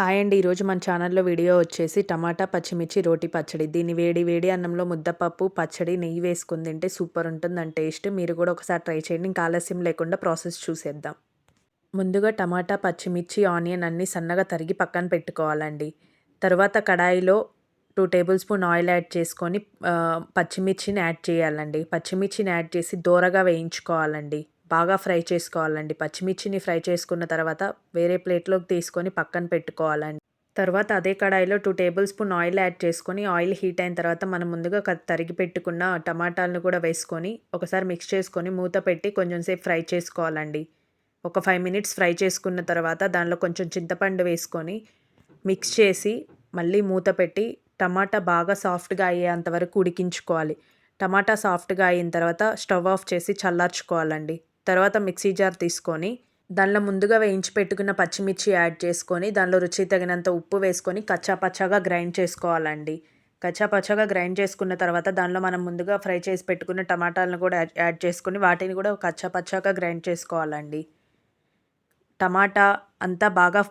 Hi అండి. ఈరోజు మన ఛానల్లో వీడియో వచ్చేసి టమాటా పచ్చిమిర్చి రోటి పచ్చడి. దీన్ని వేడి వేడి అన్నంలో ముద్దపప్పు పచ్చడి నెయ్యి వేసుకుని తింటే సూపర్ ఉంటుంది టేస్ట్. మీరు కూడా ఒకసారి ట్రై చేయండి. ఇంకా ఆలస్యం లేకుండా ప్రాసెస్ చూసేద్దాం. ముందుగా టమాటా పచ్చిమిర్చి ఆనియన్ అన్నీ సన్నగా తరిగి పక్కన పెట్టుకోవాలండి. తర్వాత కడాయిలో two tablespoon oil add చేసుకొని పచ్చిమిర్చిని యాడ్ చేయాలండి. పచ్చిమిర్చిని యాడ్ చేసి దూరగా వేయించుకోవాలండి. బాగా ఫ్రై చేసుకోవాలండి. పచ్చిమిర్చిని ఫ్రై చేసుకున్న తర్వాత వేరే ప్లేట్లోకి తీసుకొని పక్కన పెట్టుకోవాలండి. తర్వాత అదే కడాయిలో two tablespoon oil add చేసుకొని ఆయిల్ హీట్ అయిన తర్వాత మనం ముందుగా తరిగి పెట్టుకున్న టమాటాలను కూడా వేసుకొని ఒకసారి మిక్స్ చేసుకొని మూత పెట్టి కొంచెం సేపు ఫ్రై చేసుకోవాలండి. ఒక ఫైవ్ మినిట్స్ ఫ్రై చేసుకున్న తర్వాత దానిలో కొంచెం చింతపండు వేసుకొని మిక్స్ చేసి మళ్ళీ మూత పెట్టి టమాటా బాగా సాఫ్ట్గా అయ్యేంత వరకు ఉడికించుకోవాలి. టమాటా సాఫ్ట్గా అయిన తర్వాత స్టవ్ ఆఫ్ చేసి చల్లార్చుకోవాలండి. తర్వాత మిక్సీ జార్ తీసుకొని దానిలో ముందుగా వేయించి పెట్టుకున్న పచ్చిమిర్చి యాడ్ చేసుకొని దానిలో రుచి తగినంత ఉప్పు వేసుకొని కచ్చాపచ్చాగా గ్రైండ్ చేసుకోవాలండి. కచ్చాపచ్చాగా గ్రైండ్ చేసుకున్న తర్వాత దానిలో మనం ముందుగా ఫ్రై చేసి పెట్టుకున్న టమాటాలను కూడా యాడ్ చేసుకొని వాటిని కూడా కచ్చాపచ్చాగా గ్రైండ్ చేసుకోవాలండి. టమాటా అంతా బాగా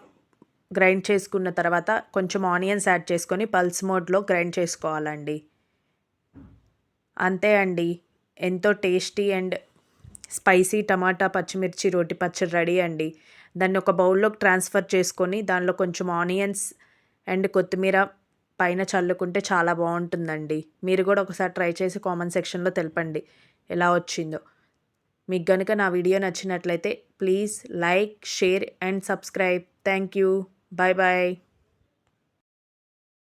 గ్రైండ్ చేసుకున్న తర్వాత కొంచెం ఆనియన్స్ యాడ్ చేసుకొని పల్స్ మోడ్లో గ్రైండ్ చేసుకోవాలండి. అంతే అండి. ఎంతో టేస్టీ అండ్ స్పైసీ టమాటా పచ్చిమిర్చి రోటి పచ్చడి రెడీ అండి. దాన్ని ఒక బౌల్లోకి ట్రాన్స్ఫర్ చేసుకొని దానిలో కొంచెం ఆనియన్స్ అండ్ కొత్తిమీర పైన చల్లుకుంటే చాలా బాగుంటుందండి. మీరు కూడా ఒకసారి ట్రై చేసి కామెంట్ సెక్షన్లో తెలపండి ఎలా వచ్చిందో. మీకు కనుక నా వీడియో నచ్చినట్లయితే please like share and subscribe. Thank you. Bye bye